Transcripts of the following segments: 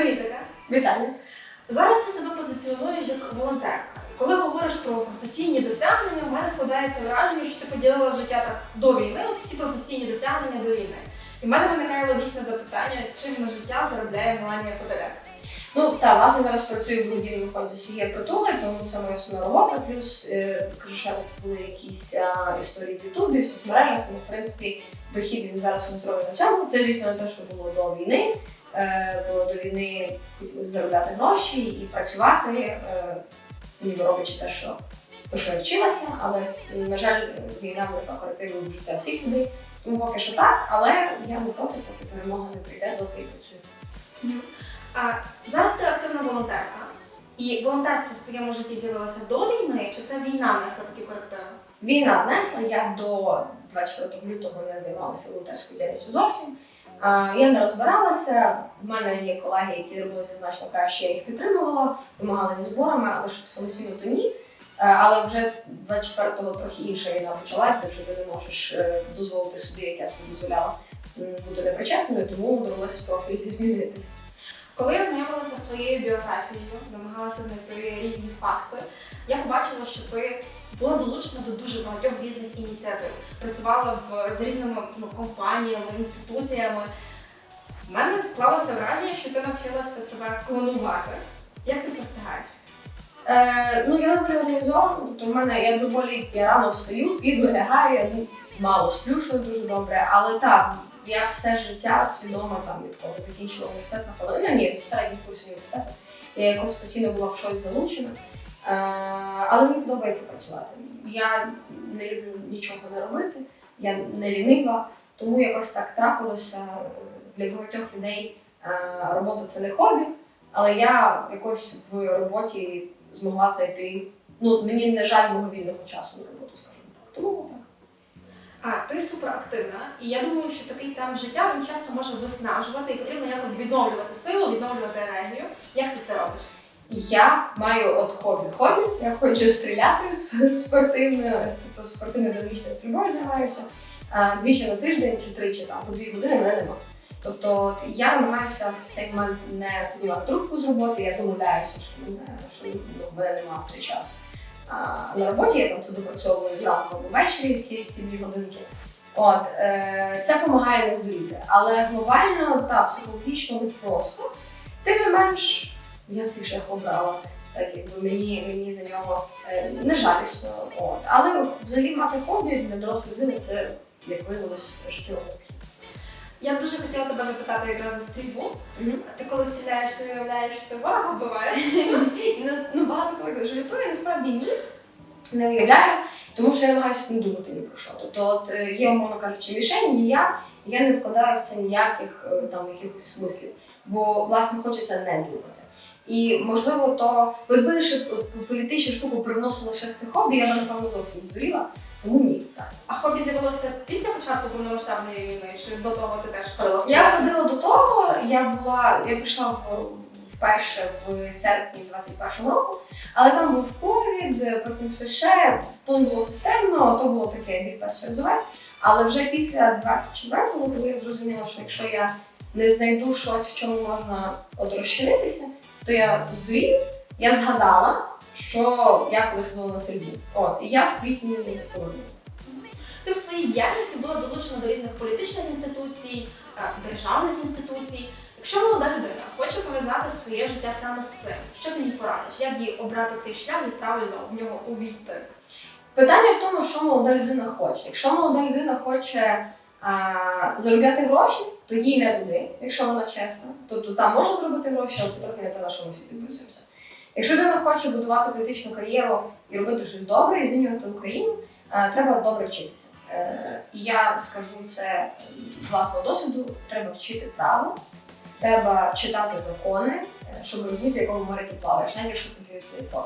Привіт, Таня. Вітання. Зараз ти себе позиціонуєш як волонтерка. Коли говориш про професійні досягнення, у мене складається враження, що ти поділила життя так до війни, от всі професійні досягнення до війни. І в мене виникає логічне запитання, чим на життя заробляє Меланія Подоляк. Ну та власне зараз працюю в благодійному фонді Сергія Притули, тому це моя основна робота. Плюс е, кажу, ще раз були якісь а, історії в Ютубі, в соцмережах. Тому в принципі дохід він зараз концентрує на цьому. Це звісно не те, що було до війни. Е, бо до війни хотілося заробляти гроші і працювати, ніби роблячи те, що про що я вчилася, але на жаль, війна внесла корективи в життя всіх людей. Тому поки що так, але я не проти, поки перемога не прийде, я працюю. А зараз ти активна волонтерка. І волонтерство в твоєму житті з'явилося до війни, чи це війна внесла такі корективи? Війна внесла, я до 24 лютого не займалася волонтерською діяльністю зовсім. Я не розбиралася. В мене є колеги, які робили це значно краще, я їх підтримувала, допомагала зі зборами, але щоб самостійно то ні. Е, Але вже 24-го трохи інша війна почалась, де вже ти не можеш е, дозволити собі, як я собі дозволяла, бути непричетною, тому довелося профіль змінити. Коли я знайомилася з своєю біографією, намагалася знайти різні факти, я побачила, що ти була долучена до дуже багатьох різних ініціатив. Працювала в, з різними ну, компаніями, інституціями. У мене склалося враження, що ти навчилася себе клонувати. Як ти все встигаєш? Е, ну, я доволі організована, тобто в мене я доволі я рано встаю, пізно лягаю, я ну, мало сплю, що дуже добре, але так, я все життя свідомо там відколи закінчила університет на половину, ну, ні, з середніх курсів університету. Я якось постійно була в щось залучена. Але мені подобається працювати. Я не люблю нічого не робити, я не лінива, тому якось так трапилося для багатьох людей. е, Робота це не хобі, але я якось в роботі змогла знайти. Ну, мені не жаль мого вільного часу на роботу, скажімо так. Тому так. А ти суперактивна, і я думаю, що такий темп життя він часто може виснажувати і потрібно якось відновлювати силу, відновлювати енергію. Як ти це робиш? Я маю от хобі. Хобі. Я хочу стріляти сп- спортивно, тобто спортивною динамічною стрільбою займаюся. Двічі на тиждень чи тричі там по дві години мене нема. Тобто я намагаюся в цей момент не піднімати трубку з роботи, я домовляюся, що мене, що ну, мене немає в той час. А, на роботі я там це допрацьовую зранку або ввечері ці, ці дві годинки. От, е, це допомагає не здуріти. Але глобально та психологічно просто. Тим не менш, я цей шлях обрала. Так якби мені, мені за нього е, не жалісно. От. Але взагалі мати хобі для дорослої людини це, як виявилось, життєво. Я дуже хотіла тебе запитати якраз за стрільбу. Мгм. Ти коли стріляєш, ти уявляєш, що ти ворога вбиваєш. І ну, багато хто так жартує, насправді ні. Не уявляю, тому що я намагаюся не думати ні про що. Тобто, от е, є, умовно кажучи, мішень, є я, я не вкладаю в це ніяких е, там якихось смислів, бо власне хочеться не думати. І можливо, то якби лише е, політичну штуку привносила ще в це хобі, я б напевно зовсім здуріла, тому ні. Так. А хобі з'явилося після початку повномасштабної війни, чи до того ти теж ходила Я ходила до того, я була, я прийшла в, вперше в серпні 21-го року, але там був ковід, потім все ще, то не було системно, то було таке біг пес через увесь. Але вже після 24-го, коли я зрозуміла, що якщо я не знайду щось, в чому можна от розчинитися, то я в здурію, я згадала, що я колись ходила на стрільбу. От, і я в квітні повернула. Ти в своїй діяльності була долучена до різних політичних інституцій, е, державних інституцій. Якщо молода людина хоче пов'язати своє життя саме з цим, що ти їй порадиш? Як їй обрати цей шлях і правильно в нього увійти? Питання в тому, що молода людина хоче. Якщо молода людина хоче а, заробляти гроші, то їй не туди, якщо вона чесна. Тобто там можна зробити гроші, але це трохи не те, на що ми всі підписуємося. Якщо людина хоче будувати політичну кар'єру і робити щось добре, і змінювати Україну, а, треба добре вчитися. Е, я скажу це власного досвіду: треба вчити право, треба читати закони, е, щоб розуміти, в якому морі ти плаваєш, навіть якщо це твій свій.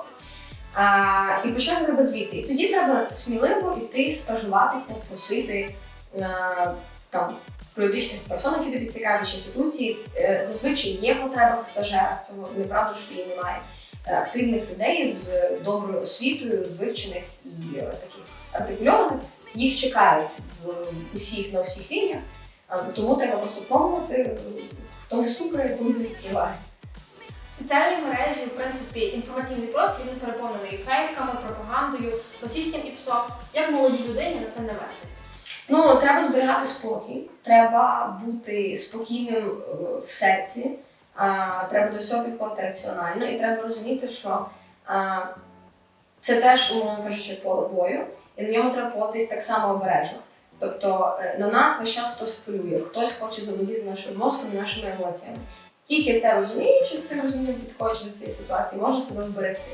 А, і почати треба звідти. І тоді треба сміливо йти стажуватися, просити е, там політичних персон, які тобі цікаві, інституції. Е, зазвичай є потреба в стажерах, цього неправда, що її немає. Е, Активних людей з доброю освітою, вивчених і е, таких артикульованих, їх чекають в усіх на усіх рівнях. Тому треба просто пробувати. Хто не стукає, тому не відкриває. Соціальні мережі, в принципі, інформаційний простір він переповнений фейками, пропагандою, російським іпсом. Як молодій людині на це не вестись? Ну, треба зберігати спокій, треба бути спокійним е, в серці, треба до всього підходити раціонально, і треба розуміти, що це теж, умовно кажучи, поле бою, і на ньому треба поводитись так само обережно. Тобто е, на нас весь час хтось полює, хтось хоче заводити нашим мозком, нашими емоціями. Тільки це розуміючи, з цим розумінням підходячи до цієї ситуації, можна себе вберегти.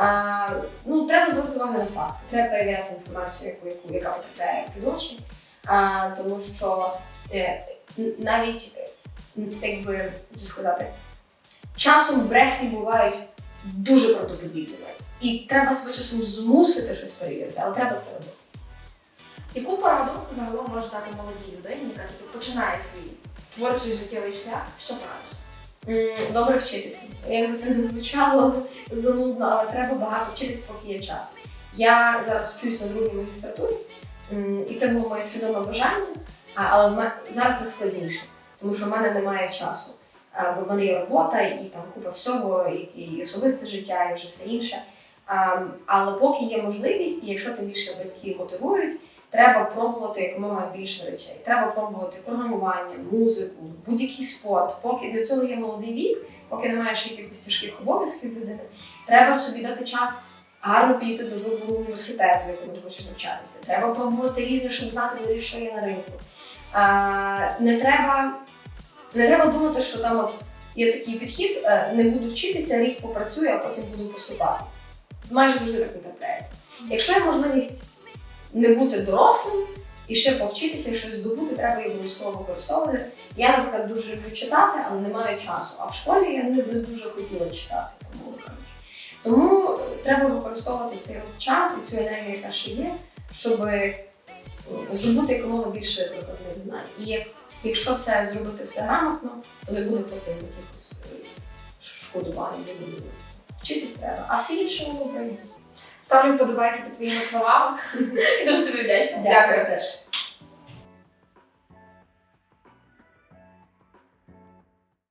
А, ну, треба звертати увагу на факти, треба перевіряти інформацію, яку, яка потрапляє під очі. А, тому що е, навіть, якби це сказати, часом брехні бувають дуже правдоподібними. І треба себе часом змусити щось перевірити, але треба це робити. Яку пораду загалом може дати молодій людині, яка починає свій творчий життєвий шлях? Що порадиш? Добре вчитися. Як би це не звучало занудно, але треба багато вчитись, поки є час. Я зараз вчусь на другій магістратурі, і це було моє свідоме бажання, але зараз це складніше, тому що в мене немає часу. Бо в мене є робота і там купа всього, і, і особисте життя, і вже все інше. Але поки є можливість, і якщо тим більше батьки мотивують, треба пробувати якомога більше речей. Треба пробувати програмування, музику, будь-який спорт. Поки для цього є молодий вік, поки немає ще якихось тяжких обов'язків людини, треба собі дати час гарно підійти до вибору університету, в якому ти хочеш навчатися. Треба пробувати різне, щоб знати, що є на ринку. Не треба. Не треба думати, що там от є такий підхід, е, не буду вчитися, рік попрацюю, а потім буду поступати. Майже завжди так не трапляється. Якщо є можливість не бути дорослим і ще повчитися, щось здобути, треба її обов'язково використовувати. Я, наприклад, дуже люблю читати, але не маю часу. А в школі я не, дуже хотіла читати, тому е, треба використовувати цей час і цю енергію, яка ще є, щоб е, здобути якомога більше прикладних знань. І як, якщо це зробити все грамотно, то не буде потім якихось е, шкодувань, не буде. Вчитись треба, а все інше воно прийде. Ставлю вподобайки під твоїми словами. Дуже тобі вдячна. Дякую теж.